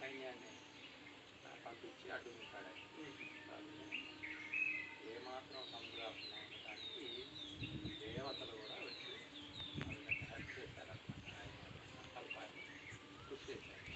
సైన్యాన్ని ఆ, పంపించి అడ్డుకుంటాడు ఏమాత్రం సముద్రాసన దేవతలు కూడా వచ్చి హెల్ప్ చేశారన్నమాట. ఆయన సంకల్పాన్ని కృషి చేశారు.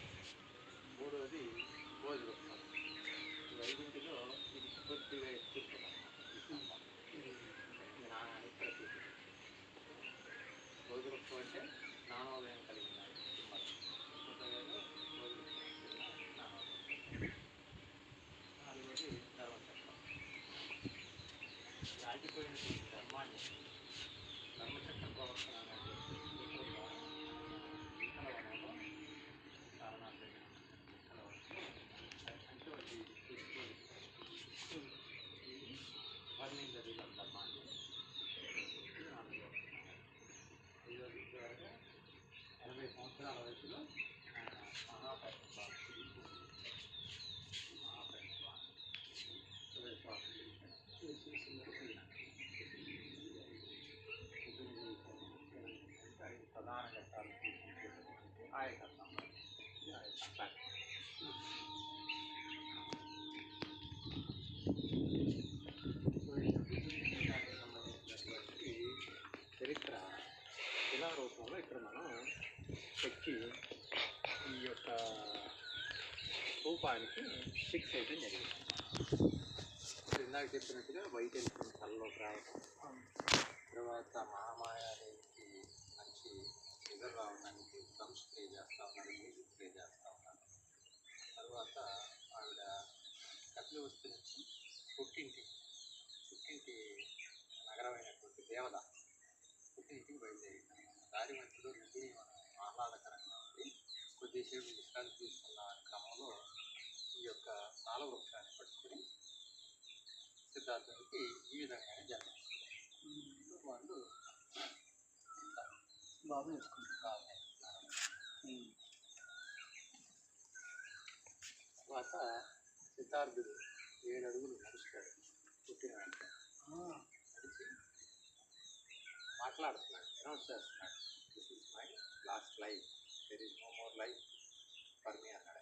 వయసులో ఆయన మహాపరిపాలన మహాపరిపాలన ప్రధాన ఘట్టాలు తీసుకుంటే ఆయకత్వం ఇది ఆయకత్వం సంబంధించినటువంటి చరిత్ర శిలా రూపంలో ఇక్కడ మనం చెక్కి ఈ యొక్క రూపానికి ఫిక్స్ చేయడం జరిగింది. ఇప్పుడు ఇందాక చెప్పినట్టుగా వైట్ ఎలిఫెంట్ కళ్ళలోకి రావడం తర్వాత మహామాయాదేవికి మంచి నిద్ర రావడానికి డ్రమ్స్ ప్లే చేస్తూ ఉన్నారు మ్యూజిక్ ప్లే చేస్తూ ఉన్నారు. తర్వాత ఆవిడ కట్లు వస్తు నుంచి పుట్టింటి పుట్టింటి నగరమైనటువంటి దేవత పుట్టింటికి బయలుదేరింది. దారి మధ్యలో నదిని మనం ఆహ్లాదకరంగా ఉంది. కొద్దిసేపు విశ్రాంతి తీసుకున్న క్రమంలో ఈ యొక్క సాల వృక్షాన్ని పట్టుకుని సిద్ధార్థునికి ఈ విధంగానే జన్మిస్తుంది. వాళ్ళు బాగా తర్వాత సిద్ధార్థుడు ఏడు అడుగులు నడుస్తాడు పుట్టిన వెంటనే. నడిచి మాట్లాడుతున్నాడు అనౌన్స్ చేస్తున్నాడు. This is my last life there is no more life for me అన్నాడు.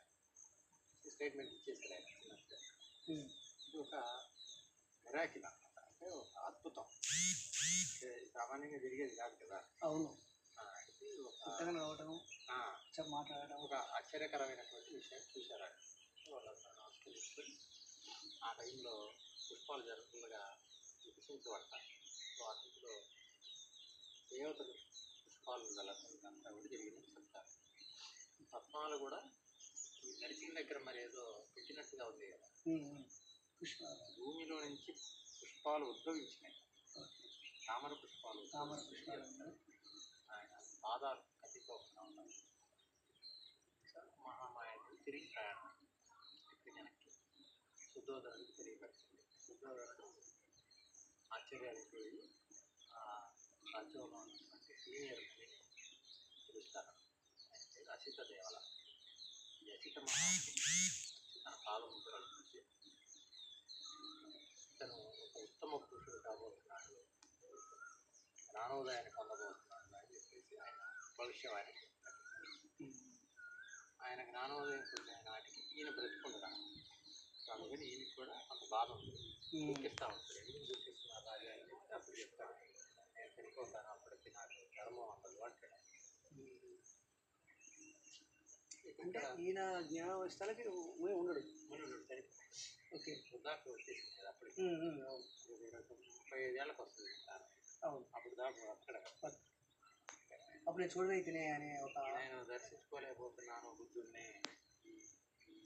ఈ స్టేట్మెంట్ ఇచ్చేసాడు ఆయన. చిన్నప్పుడు. ఇది ఒక మిరాకిల్ అన్నమాట. అంటే ఒక అద్భుతం. సామాన్యంగా జరిగేది కాదు కదా. అవును. ఇది ఒక మాట్లాడడం ఒక ఆశ్చర్యకరమైనటువంటి విషయం చూశారు ఆయన. వాళ్ళందరూ ఆ టైంలో పుష్పాలు జరుగుతుండగా వికసించబడతారు సో అన్నింటిలో దేవతలు పుష్పాలు వెళ్ళకుండా కూడా జరిగిందని చెప్తారు పద్మాలు కూడా ఈ నడిచిన దగ్గర మరి ఏదో పెట్టినట్టుగా ఉంది కదా. పుష్ప. భూమిలో నుంచి పుష్పాలు ఉద్భవించినాయి. తామర పుష్పాలు తామర పుష్పాలు. ఆయన పాదాలు కట్టిపోకుండా ఉన్నాయి. మహామాయకు తిరిగి ప్రయాణం. ఇప్పుడు వెనక్కి శుద్ధోదరుడు తెలియపరిచింది శుద్ధోదరుడు ఆశ్చర్యానికి పోయి ఆ రాజ్యంలో ఉన్నటువంటి సీనియర్ పిలుస్తారు పేరు అసిత దేవల అసిత మహాత్ముడు తన పాదముద్రల నుంచి ఇతను ఒక ఉత్తమ పురుషుడు కాబోతున్నాడు. జ్ఞానోదయాన్ని పొందబోతున్నాడు అని చెప్పేసి ఆయన భవిష్యవాణి చెప్తాడు. ఆయన జ్ఞానోదయం పొందిన నాటికి ఈయన బ్రతుకుండగా అందుకని ఈయనకి కూడా అంత బాధ ఉంది. దుఃఖిస్తూ ఉంటాడు ఎందుకు దుఃఖిస్తున్నారు రాజా అని చెప్తే అప్పుడు చెప్తాడు. నేను చనిపోతాను అప్పటికి నాకు ధర్మం ఉండదు అంటాడు. అంటే ఈయన జ్ఞానవస్థలకి ఉండడు. ఓకే. వృద్ధాప్యం వచ్చేసింది కదా అప్పటికి. ముప్పై ఐదేళ్ళకి వస్తుంది జ్ఞానం. అవును. అప్పుడు దాకా అక్కడ. అప్పుడు నేను చూడవైతేనే అనే ఒక నేను దర్శించుకోలేకపోతున్నాను బుద్ధుడిని ఈ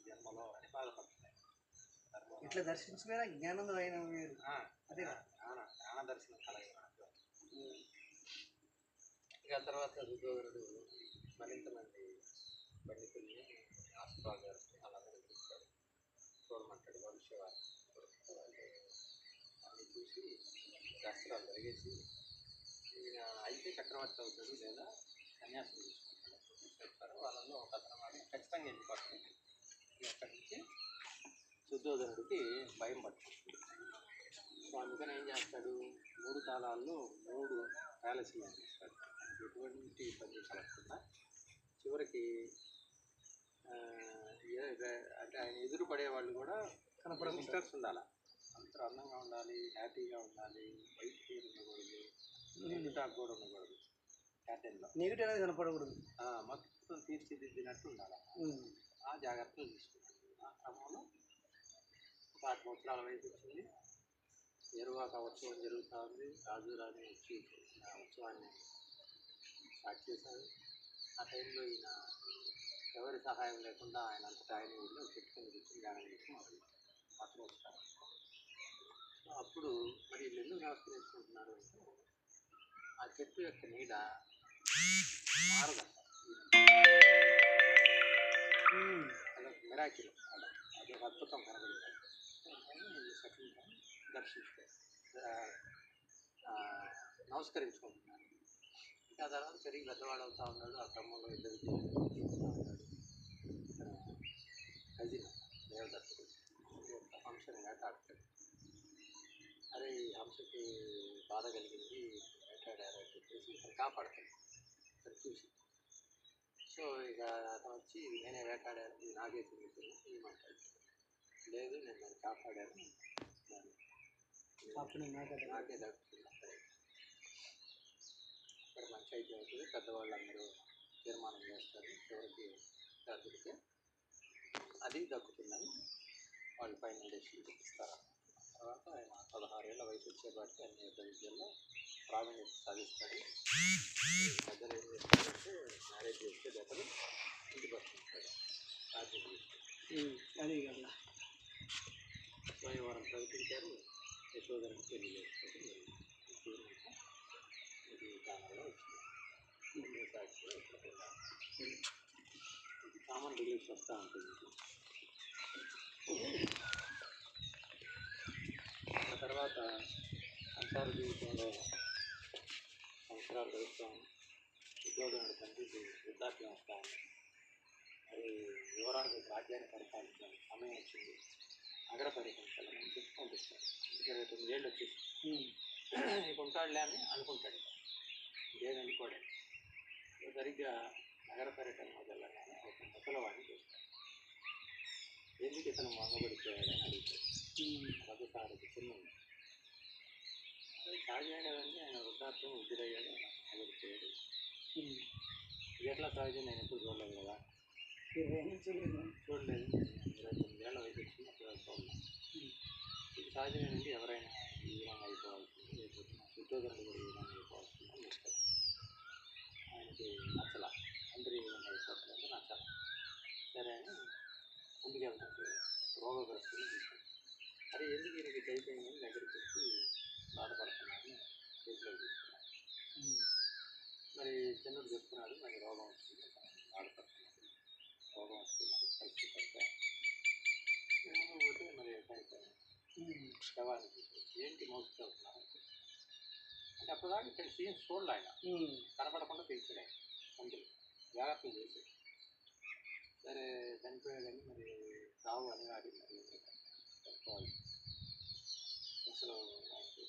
జన్మలో అని బాధపడుతున్నాను. ఇట్లా దర్శించుకునే జ్ఞానం అయిన వేరు ఆ, అదేనా? జ్ఞాన జ్ఞాన దర్శనం కలగదు నాకు. ఇక తర్వాత సుధోదరుడు మరింత మంది పండితుల్ని ఆస్ట్రాగారిని అలాగే పిలుస్తాడు చూడమంటాడు భవిష్యవాణి అన్నీ చూసి శాస్త్రాలు జరిగేసి ఈయన అయితే చక్రవర్తి అవుతాడు లేదా సన్యాసం తీసుకుంటాడు. చెప్తారు వాళ్ళలో ఒక అతను వాడిని ఖచ్చితంగా వెళ్ళిపోతుంది అక్కడి నుంచి శుద్ధోదనుడికి భయం పట్టుకుంటుంది సో అందుకని ఏం చేస్తాడు? మూడు కాలాల్లో మూడు ప్యాలెస్లు నిర్మిస్తాడు ఎటువంటి ఇబ్బంది కలగకుండా చివరికి అంటే ఆయన ఎదురు పడే వాళ్ళు కూడా కనపడకుండా. మిస్టర్స్ ఉండాలి? అందరూ అందంగా ఉండాలి హ్యాపీగా ఉండాలి వైట్ హెయిర్ ఉండకూడదు టాక్ కూడా ఉండకూడదు ప్యాటర్న్లో నెగిటివ్ అనేది కనపడకూడదు. మొత్తం తీర్చిదిద్దినట్టు ఉండాలి. ఆ జాగ్రత్తలు తీసుకున్నాను ఆ క్రమంలో ఒక ఆరు సంవత్సరాల వయసు వచ్చింది ఎరువాక ఉత్సవం జరుగుతూ ఉంది రాజు రాణి వచ్చి ఆ ఉత్సవాన్ని స్టార్ట్ చేశారు. ఆ టైంలో ఈయన ఎవరి సహాయం లేకుండా ఆయన అంతటా ఆయన ఊళ్ళో చెట్టు కింద కూర్చొని ధ్యానం చేసి మొదలు మాత్రం వస్తారు అప్పుడు మరి వీళ్ళు ఎందుకు నమస్కరించుకుంటున్నారు అంటే ఆ చెట్టు యొక్క నీడ మారదంట అదొక మిరాకిల్ అలా అదొక అద్భుతం కనబడింది. సెకండ్ టైం దర్శిస్తే నమస్కరించుకుంటున్నాను ఇంకా తర్వాత పెరిగి పెద్దవాడు అవుతా ఉన్నాడు ఆ క్రమంలో ఇద్దరు దేవదత్తుడు ఒక హంసని వేటాడతాడు అరే ఈ హంసకి బాధ కలిగింది వేటాడారు అని చెప్పేసి ఇతను కాపాడతాడు. ఇతను చూసి. సో ఇక అతను వచ్చి నేనే వేటాడాను ఇది నాకే లేదు నేను నన్ను కాపాడాను. అప్పుడు నాకు నాకే దక్కుతుంది. అక్కడే ఇక్కడ మంచి అయితే అవుతుంది. పెద్దవాళ్ళందరూ తీర్మానం చేస్తారు. చివరికి దొరికితే అది దక్కుతుందని వాళ్ళు ఫైనల్ డెసిషన్ ఇస్తారు తర్వాత ఆయన పదహారేళ్ళ వయసు వచ్చేపాటికి అన్ని యుద్ధ విద్యల్లో ప్రావీణ్యత సాధిస్తాడు. పెద్దలు ఏం చేస్తారంటే మ్యారేజ్ చేస్తే బెటర్ ఇంటికి వస్తుంటాడు రాజ్యం. అది కదా. స్వయంవరం ప్రకటించారు. యశోదరికి పెళ్ళి చేసుకోవడం జరిగింది. ఇది కాలంలో వచ్చింది. సాక్షిలో ఇక్కడ కామన్ బిలీఫ్స్ వస్తూ ఉంటుంది. ఆ తర్వాత సంసార జీవితంలో సంవత్సరాలు గడుస్తాం ఉద్యోగం తండ్రికి వృద్ధాప్యం వస్తా మరి యువరాజు రాజ్యాన్ని పరిపాలించాలి సమయం వచ్చింది. నగర పరిపాలించాలని చెప్పి పంపిస్తాడు ఇరవై తొమ్మిది ఏళ్ళు వచ్చేసి. ఉంటాడులే అని అనుకుంటాడు. ఇంకేది అనుకోడు. సో సరిగ్గా నగర పర్యటన మొదలగానే ఒక ముసలవాడిని చూస్తాడు. ఎందుకు ఇతను మంగబడిపోయాడని అడుగుతాడు ఉమ్. రథసారథి చిన్న అది సహజమైనవన్నీ ఆయన వృద్ధాప్యం వృద్ధుడయ్యాడు మంగబడిపోయాడు. ఇది ఎట్లా సహజం నేను ఎప్పుడు చూడలేదు కదా. చూడలేదు ఇరవై తొమ్మిది ఏళ్ళ వయసు వచ్చింది అప్పుడు ఉమ్. ఇది సహజమేనండి ఎవరైనా ఈ విధంగా అయిపోవాల్సింది లేకపోతే మా దుర్యోధనుడు కూడా ఈ విధంగా అయిపోవాల్సింది అని చెప్తాడు ఆయనకి నచ్చల తండ్రి ఈ విధంగా అయిపోతుందంటే నచ్చల సరే అని ముందుకు వెళ్తుంటే రోగగ్రస్తుని తీసుకుంటాడు అరే ఎందుకు ఈయనకి చైతన్యం దగ్గరికి వచ్చి బాధపడుతున్నాను చేతిలో తీసుకున్నాను. మరి చిన్నడు చెప్తున్నాడు నాకు రోగం వచ్చింది నేను బాధపడుతున్నాను. రోగం వస్తే మరి పరిస్థితి పడితే. ముందు పోతే మరి చూసి ఏంటి మోసుకెళ్తున్నాను అంటే అప్పటిదాకా ఇక్కడ సీన్ చూడలే ఆయన. కనపడకుండా ఆయన. తండ్రి జాగ్రత్తలు చేసి సరే చనిపోయాడని మరి రావు అనివార్యం మరి చనిపోవాలి? అసలు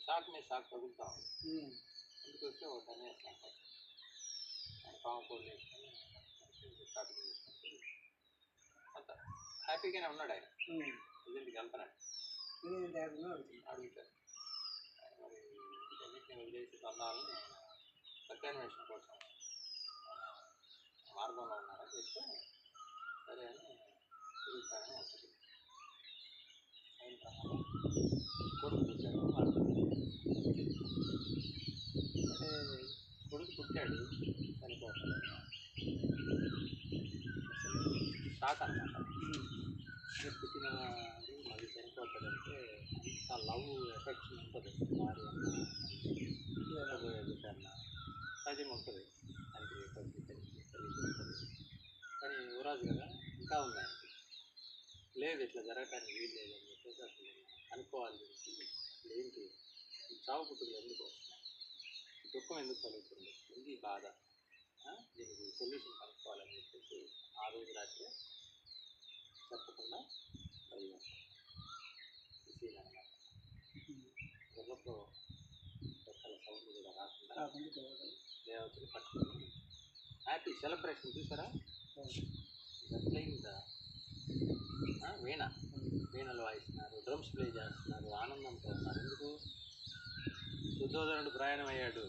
షాక్ మీద షాక్ తగులుతా. ఉంది. ఇంటికి వస్తే ఆయన పాము కోళ్ళు వేసుకొని షాపింగ్ చేసుకుంటే అంత హ్యాపీగానే ఉన్నాడు ఆయన. ఇంటికి వెళ్తున్నాడు. అడుగుతారు మరి వీటన్నిటిని వదిలేసి కొన్నాళ్ళని ప్రత్యాన్వేషణ కోసం మార్గంలో ఉన్నారని చెప్తే సరే అని తిరుగుతానని ఉంటుంది అయిన తర్వాత కొడుకు పుట్టాడు మార్గం అంటే కొడుకు పుట్టాడు చనిపోతాడు అసలు షాక్ అనమాట నేను పుట్టిన మళ్ళీ చనిపోతాడంటే అంత లవ్ ఎఫెక్షన్ ఉంటుంది. భార్య పోయేది అన్న సహజంగా ఉంటుంది. ఆయనకి ఎప్పటికీ తెలిసి తెలియదు ఉంటుంది కానీ యువరాజు ఉంది ఆయనకి లేదు ఇట్లా జరగటానికి వీలు లేదు అని చెప్పేసి అసలు అనుకోవాలి అసలు ఏంటి? ఈ చావు పుట్టుకలు ఎందుకు వస్తున్నాయి? దుఃఖం ఎందుకు కలుగుతుంది ఈ బాధ? దీనికి సొల్యూషన్ కనుక్కోవాలని చెప్పేసి ఆ రోజు రాత్రి చెప్పకుండా ఈ సీన్ అన్నమాట గుర్రపు రెక్కల కాకుండా దేవతలు దేవతలు పట్టుకుని హ్యాపీ సెలబ్రేషన్ చూసారా? ప్లేయింగ్ వీణ. వీణలు వాయిస్తున్నారు డ్రమ్స్ ప్లే చేస్తున్నారు ఆనందంతో ఉన్నారు ఎందుకు? శుద్ధోదనుడు ప్రయాణం అయ్యాడు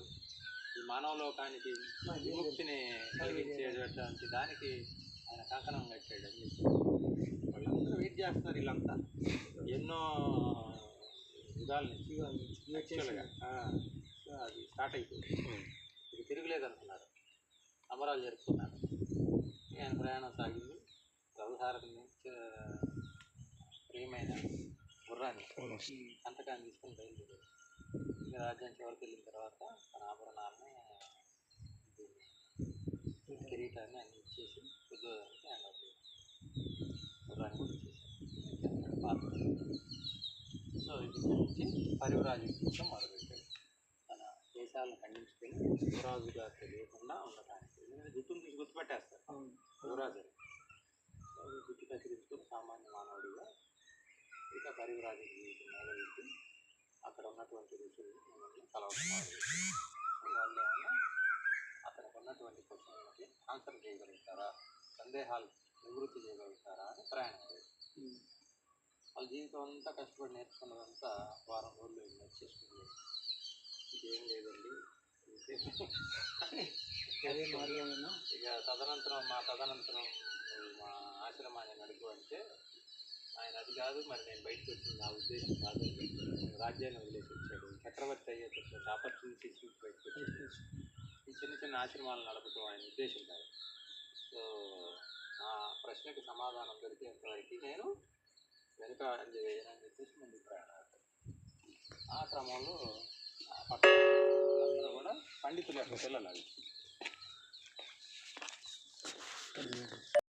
ఈ మానవ లోకానికి విముక్తిని కలిగించేటటువంటి దానికి ఆయన కంకణం కట్టాడు. అని చెప్పి. వాళ్ళందరూ వెయిట్ చేస్తున్నారు వీళ్ళంతా. ఎన్నో యుగాల నుంచి అది స్టార్ట్ అయిపోయింది. ఇది తిరుగులేదు అనుకున్నారు అమరాలు జరుపుకున్నారు. ఆయన ప్రయాణం సాగింది. చ- ప్రియమైన గుర్రాన్ని సంతకాన్ని తీసుకొని బయలుదేరారు. ఇంకా రాజ్యం చివరికి వెళ్ళిన తర్వాత తన ఆభరణాలని కిరీటాన్ని అన్ని ఇచ్చేసి ఉద్యోగానికి హ్యాండ్ ఓవర్ గుర్రాన్ని కూడా ఇచ్చేసారు సో ఇది నుంచి పరివరాజు యుద్ధం మొదలుపెట్టాడు. తన దేశాలను ఖండించుకొని యువరాజుగా తెలియకుండా ఉండటానికి. ఎందుకంటే జుట్టును తీసి గుర్తుపెట్టేస్తారు యువరాజు అని. సో జుట్టు కత్తిరించుకొని సామాన్య మానవుడిగా ఇక పరివరాజు జీవితం అక్కడ ఉన్నటువంటి ఋషులు మిమ్మల్ని కలవడం వాళ్ళు ఏమన్నా అతనికి ఉన్నటువంటి క్వశ్చన్లకి ఆన్సర్ చేయగలుగుతారా సందేహాలు నివృత్తి చేయగలుగుతారా అని ప్రయాణం. వాళ్ళ జీవితం అంతా కష్టపడి నేర్చుకున్నదంతా వారం రోజులు నేర్చేసుకుంది ఇదేం లేదండి అదే ఇక తదనంతరం మా తదనంతరం మా ఆశ్రమాన్ని నడుపు అంటే ఆయన అది కాదు మరి నేను బయటకు వచ్చింది నా ఉద్దేశం కాదు రాజ్యాన్ని వదిలేసి వచ్చాడు చక్రవర్తి అయ్యేటటువంటి ఆపర్చునిటీ చూసి బయటకు వచ్చాడు. ఈ చిన్న చిన్న ఆశ్రమాలు నడపడం ఆయన ఉద్దేశం కాదు. సో ఆ ప్రశ్నకి సమాధానం దొరికేంతవరకు నేను వెనుక అడుగు వేయను అని చెప్పేసి ముందుకు ప్రయాణం ఆ క్రమంలో ఆ కూడా పండితుల యొక్క పిల్లలు అవి.